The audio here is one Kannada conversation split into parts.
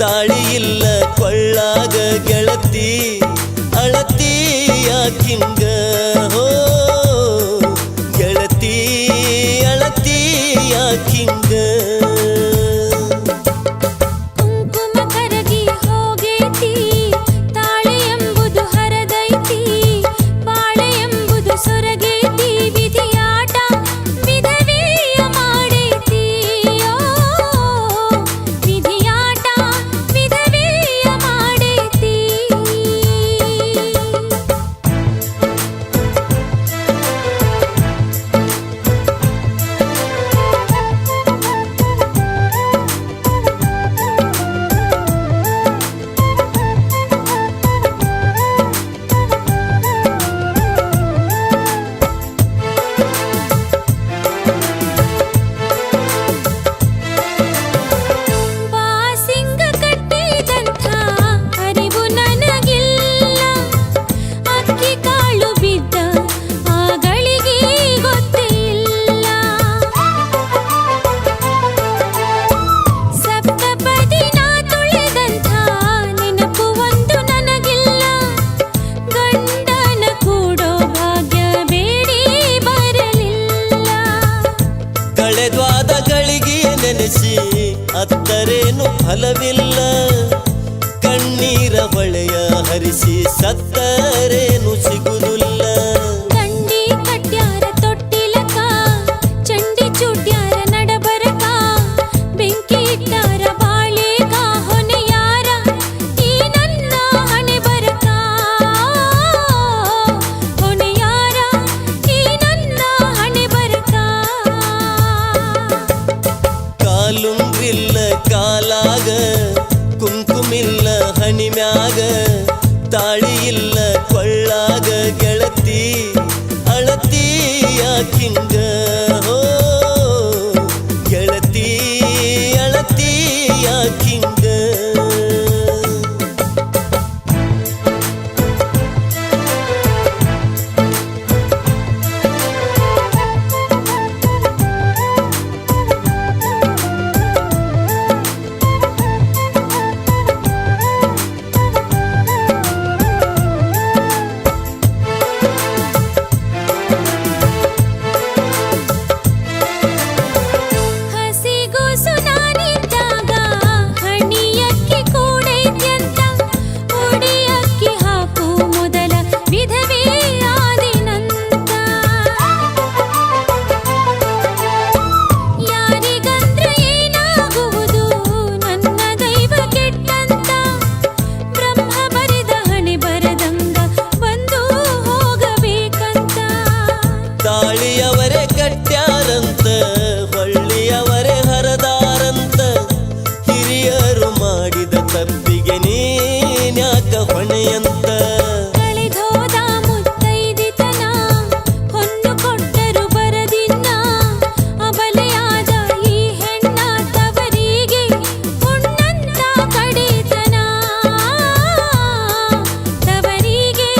ತಾಳಿ ಇಲ್ಲ ಕೊಳ್ಳಾಗ ಗೆಳತಿ ಅಳತಿ ಯಾಕಿಂಗ ಹೋ செல்லவில்லை ಮ್ಯಾಗ ತಾಳಿ ಇಲ್ಲ ಕೊಳ್ಳಾಗ ಗೆಳತಿ ಅಳತಿ ಯಾಕಿಂಗ ತಪ್ಪಿಗೆ ನೀನ್ಯಾಕ ಹೊಣೆಯಂತ? ಮುತ್ತೈದಿತನ ಈ ತವರಿಗೆ ತವರಿಗೆ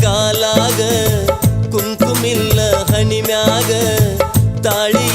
ಕಾಲಾಗ ಕುಂಕುಮಿಲ್ಲ ಹನಿಮ್ಯಾಗ Dalí.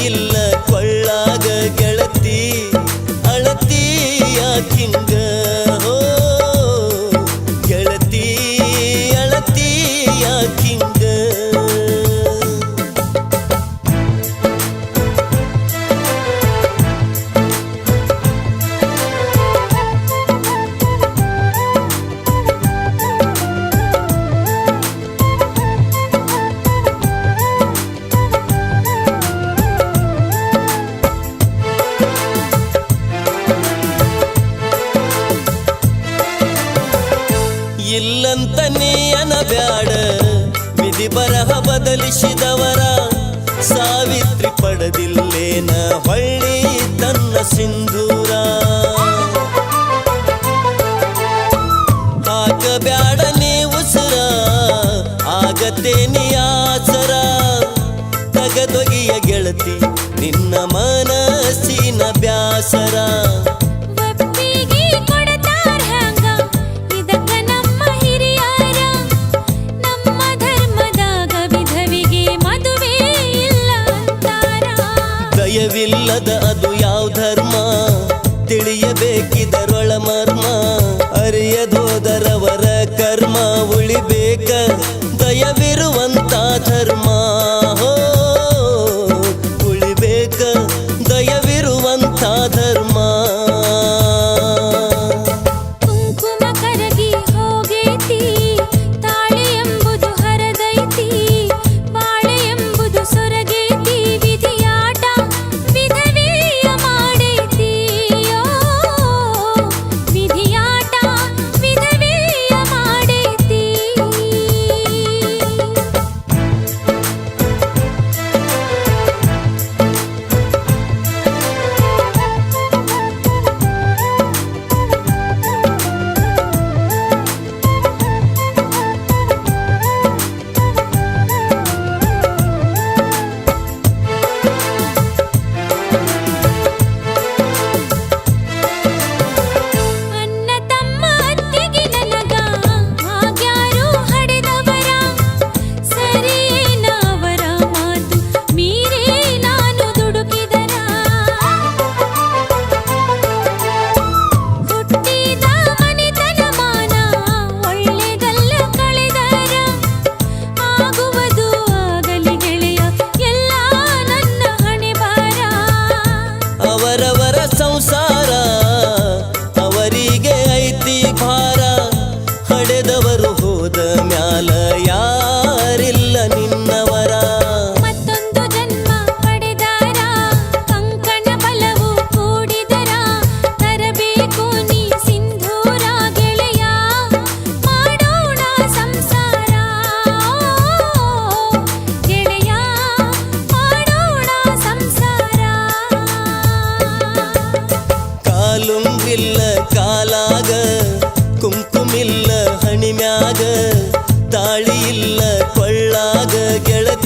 ಅರಳಿಸಿದವರ ಸಾವಿತ್ರಿ ಪಡೆದಿಲ್ಲೇನ ಹೊಳ್ಳಿ ತನ್ನ ಸಿಂಧೂರ. ಹಾಕಬ್ಯಾಡ ಉಸರ ಆಗತ್ತೆ ನಿಯಾಸರ ತಗದೊಗಿಯ ಗೆಳತಿ, ನಿನ್ನ ಮನಸ್ಸಿನ ಬ್ಯಾಸರಾ. ಸತ್ಯವಿಲ್ಲದ ಅದು ಯಾವ ಧರ್ಮ? ತಿಳಿಯಬೇಕಿದರೊಳ ಮರ್ಮ. ಅರಿಯದೋದರವರ ಕರ್ಮ ಉಳಿಬೇಕ?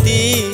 ती